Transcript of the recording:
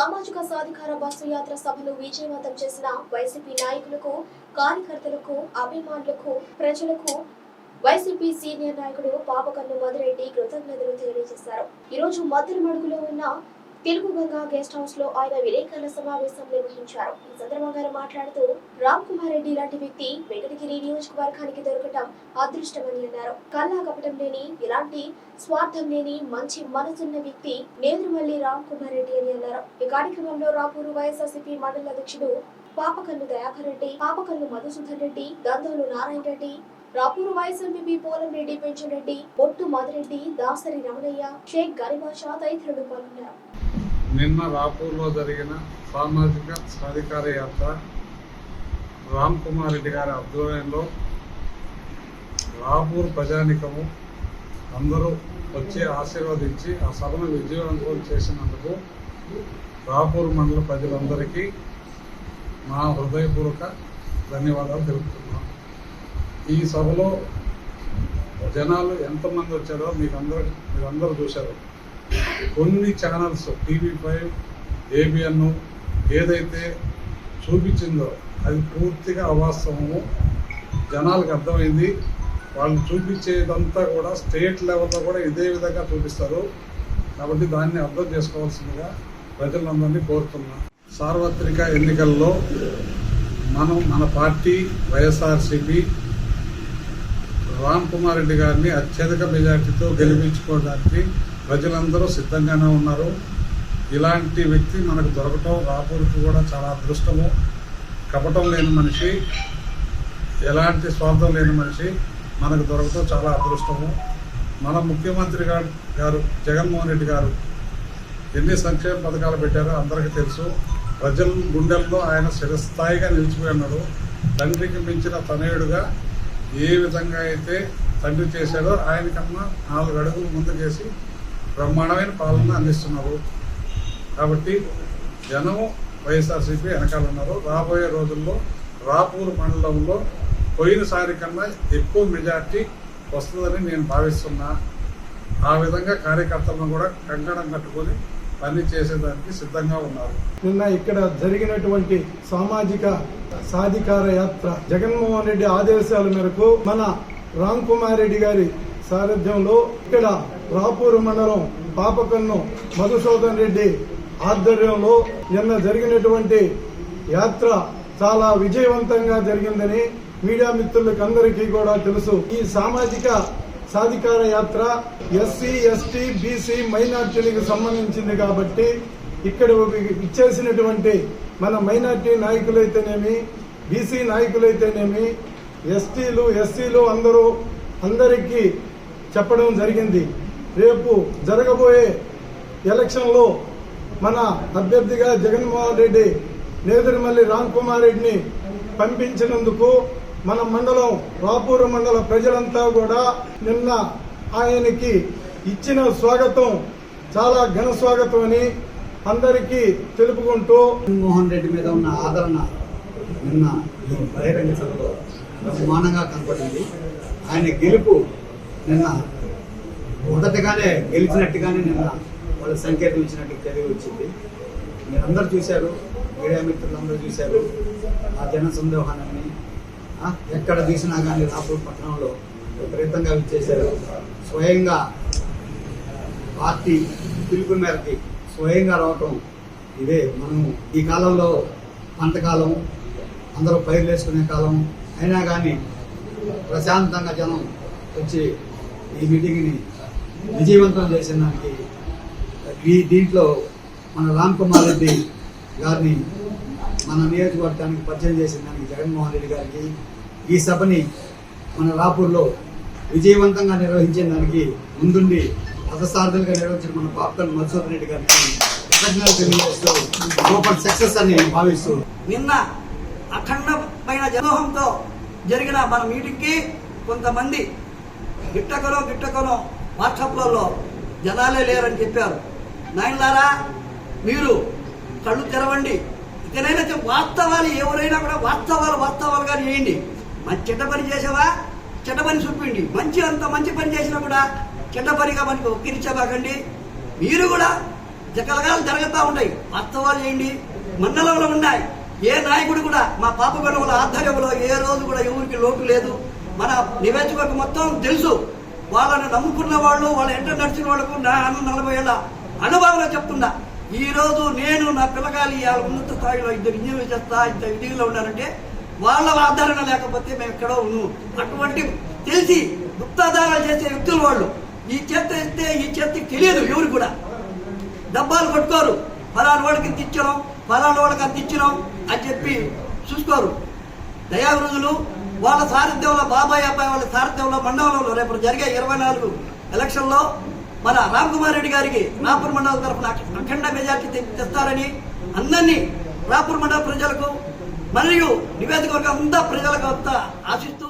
సామాజిక సాధికార బస్సు యాత్ర సభను విజయవంతం చేసిన వైసీపీ నాయకులకు కార్యకర్తలకు అభిమానులకు ప్రజలకు వైసీపీ సీనియర్ నాయకుడు పాపకన్ను మధురెడ్డి కృతజ్ఞతలు తెలియజేశారు. ఈ రోజు మధ్యమడుగులో ఉన్న తెలుగు గంగా గెస్ట్ హౌస్లో ఆయన విలేకరుల సమావేశం నిర్వహించారు. ఈ సందర్భంగా ఆయన మాట్లాడుతూ రామ్ కుమార్ రెడ్డి లాంటి వ్యక్తి వెంకటగిరి నియోజకవర్గానికి దొరకటం అదృష్టమని అన్నారు. కల్లా కపటం లేని ఇలాంటి స్వార్థం లేని మంచి మనసున్న వ్యక్తి నేదురుమల్లి రామ్ కుమార్ రెడ్డి అని అన్నారు. ఈ కార్యక్రమంలో రాపూరు వైఎస్ఆర్సీపీ మండల అధ్యక్షుడు పాపకల్లు దయాకర్ రెడ్డి పాపకల్లు మధుసూదన్ రెడ్డి దందోలు నారాయణ రెడ్డి రాపూరు వైఎస్ఎంపీ పోలం రెడ్డి పెంచరెడ్డి బొట్టు మధురెడ్డి దాసరి రమణయ్య షేక్ గరిబాషా తదితరులు పాల్గొన్నారు. నిన్న రాపూర్లో జరిగిన సామాజిక సాధికార యాత్ర రామ్ కుమార్ రెడ్డి గారి ఆధ్వర్యంలో రాపూర్ ప్రజానికము అందరూ వచ్చి ఆశీర్వదించి ఆ సభను విజయవంతం చేసినందుకు రాపూర్ మండల ప్రజలందరికీ మా హృదయపూర్వక ధన్యవాదాలు తెలుపుతున్నాం ఈ సభలో జనాలు ఎంతమంది వచ్చారో మీకు అందరూ మీరందరూ చూశారు. కొన్ని ఛానల్స్ టీవీ ఫైవ్ ఏబిఎన్ ఏదైతే చూపించిందో అది పూర్తిగా అవాస్తవము. జనాలకు అర్థమైంది. వాళ్ళు చూపించేదంతా కూడా స్టేట్ లెవెల్లో కూడా ఇదే విధంగా చూపిస్తారు. కాబట్టి దాన్ని అర్థం చేసుకోవాల్సిందిగా ప్రజలందరినీ కోరుతున్నా. సార్వత్రిక ఎన్నికల్లో మనం మన పార్టీ వైఎస్ఆర్సీపీ రామ్ కుమార్ రెడ్డి గారిని అత్యధిక మెజార్టీతో గెలిపించుకోవడానికి ప్రజలందరూ సిద్ధంగానే ఉన్నారు. ఇలాంటి వ్యక్తి మనకు దొరకటం రాపూర్కి కూడా చాలా అదృష్టము. కపటం లేని మనిషి ఎలాంటి స్వార్థం లేని మనిషి మనకు దొరకటం చాలా అదృష్టము. మన ముఖ్యమంత్రి గారు గారు జగన్మోహన్ రెడ్డి గారు ఎన్ని సంక్షేమ పథకాలు పెట్టారో అందరికీ తెలుసు. ప్రజల గుండెల్లో ఆయన శిరస్థాయిగా నిలిచిపోయి ఉన్నాడు. తండ్రికి మించిన తనయుడుగా ఏ విధంగా అయితే తండ్రి చేశాడో ఆయనకన్నా నాలుగు అడుగులు ముందుకేసి బ్రహ్మాండమైన పాలన అందిస్తున్నారు కాబట్టి జనం వైఎస్ఆర్సీపీ వెనకాల ఉన్నారు. రాబోయే రోజుల్లో రాపూర్ మండలంలో పోయినసారి కన్నా ఎక్కువ మెజార్టీ వస్తుందని నేను భావిస్తున్నా. ఆ విధంగా కార్యకర్తలను కూడా కంకణం కట్టుకొని పని చేసేదానికి సిద్ధంగా ఉన్నారు. నిన్న ఇక్కడ జరిగినటువంటి సామాజిక సాధికార యాత్ర జగన్మోహన్ రెడ్డి ఆదేశాల మేరకు మన రామ్ కుమార్ రెడ్డి గారి సారథ్యంలో ఇక్కడ రాపూరు మండలం పాపకన్ను మధుసూదన్ రెడ్డి ఆధ్వర్యంలో నిన్న జరిగినటువంటి యాత్ర చాలా విజయవంతంగా జరిగిందని మీడియా మిత్రులకు అందరికీ కూడా తెలుసు. ఈ సామాజిక సాధికార యాత్ర ఎస్సీ ఎస్టీ బీసీ మైనార్టీలకు సంబంధించింది కాబట్టి ఇక్కడ ఇచ్చేసినటువంటి మన మైనార్టీ నాయకులైతేనేమి బీసీ నాయకులైతేనేమి ఎస్టీలు ఎస్సీలు అందరూ అందరికీ చెప్పడం జరిగింది. రేపు జరగబోయే ఎలక్షన్లో మన అభ్యర్థిగా జగన్మోహన్ రెడ్డి నేదురుమల్లి రామ్ కుమార్ రెడ్డిని పంపించినందుకు మన మండలం రాపూరు మండల ప్రజలంతా కూడా నిన్న ఆయనకి ఇచ్చిన స్వాగతం చాలా ఘన స్వాగతం అని అందరికీ తెలుపుకుంటూ జగన్మోహన్ రెడ్డి మీద ఉన్న ఆదరణ నిన్న బహిరంగ సభలో బ్రహ్మాండంగా కనపడింది. ఆయన గెలుపు నిన్న మొదటగానే గెలిచినట్టుగానే నిన్న వాళ్ళ సంకేతం ఇచ్చినట్టు తెలివి వచ్చింది. మీరందరూ చూశారు మీడియా మిత్రులందరూ చూశారు ఆ జన సందోహాన్ని. ఎక్కడ తీసినా కానీ రాపూర్ పట్టణంలో విపరీతంగా విచ్చేశారు. స్వయంగా పార్టీ పిలుపు మేరకి స్వయంగా రావటం ఇదే మనం ఈ కాలంలో పంటకాలం అందరూ పైరు వేసుకునే కాలం. అయినా కానీ ప్రశాంతంగా జనం వచ్చి ఈ మీటింగ్ని విజయవంతం చేసిన దానికి ఈ దీంట్లో మన రామ్ కుమార్ రెడ్డి గారిని మన నియోజకవర్గానికి పరిచయం చేసిన దానికి జగన్మోహన్ రెడ్డి గారికి ఈ సభని మన రాపూర్లో విజయవంతంగా నిర్వహించిన దానికి ముందుండి పదసార్థులుగా నిర్వహించిన మన పాపకల్ మధుసూదన్ రెడ్డి గారికి కృతజ్ఞతలు తెలియజేస్తూ సూపర్ సక్సెస్ అని భావిస్తూ. నిన్న అఖండమైన జనోహంతో జరిగిన మన మీటింగ్కి కొంతమంది గిట్టకలో గిట్టకలో వాట్సాప్లలో జనాలే లేరని చెప్పారు. నాయనలారా మీరు కళ్ళు తెరవండి. ఇకనైనా వాస్తవాలు ఎవరైనా కూడా వాస్తవాలు వాస్తవాలుగా చేయండి. మంచి చెడ్డ పని చేసావా? చెడ్డ పని చూపిండి మంచి అంత మంచి పని చేసినా కూడా చెడ్డ పనిగా మనకి ఒక్కిరించబాకండి మీరు కూడా జకలగాలు జరుగుతూ ఉన్నాయి. వాస్తవాలు చేయండి. మండలంలో ఉన్నాయి. ఏ నాయకుడు కూడా మా పాప గొడవల ఆధ్వర్యంలో ఏ రోజు కూడా ఎవరికి లోటు లేదు. మన నివేదికకు మొత్తం తెలుసు. వాళ్ళని నమ్ముకున్న వాళ్ళు వాళ్ళ ఎంట నడిచిన వాళ్ళకు నా నలభై ఏళ్ళ అనుభవంలో చెప్తున్నా. ఈరోజు నేను నా పిల్లగాలి ఇవాళ ఉన్నత స్థాయిలో ఇద్దరు ఇంజనీర్ చేస్తా ఇద్దరు విధిలో ఉన్నారంటే వాళ్ళ ఆధారణ లేకపోతే మేము ఎక్కడో ఉన్నాం. అటువంటి తెలిసి గుప్తాధారాలు చేసే వ్యక్తులు వాళ్ళు. ఈ చేత ఇస్తే ఈ చేతికి తెలియదు ఎవరు కూడా. డబ్బాలు కొట్టుకోరు. ఫలానా వాళ్ళకి ఇంత ఇచ్చడం ఫలానా వాడికి అంత ఇచ్చినాం అని చెప్పి చూసుకోరు. దయావృధులు వాళ్ళ సారథ్యంలో బాబాయ్ అబ్బాయి వాళ్ళ సారథ్యంలో మండలంలో రేపు జరిగే ఇరవై నాలుగు ఎలక్షన్లో మన రామ్ కుమార్ రెడ్డి గారికి రాపూర్ మండలం తరఫున అఖండ మెజార్టీ తెస్తారని అందరినీ రాపూర్ మండల ప్రజలకు మరియు నివేదికవర్గం అంతా ప్రజలకు అంతా ఆశిస్తూ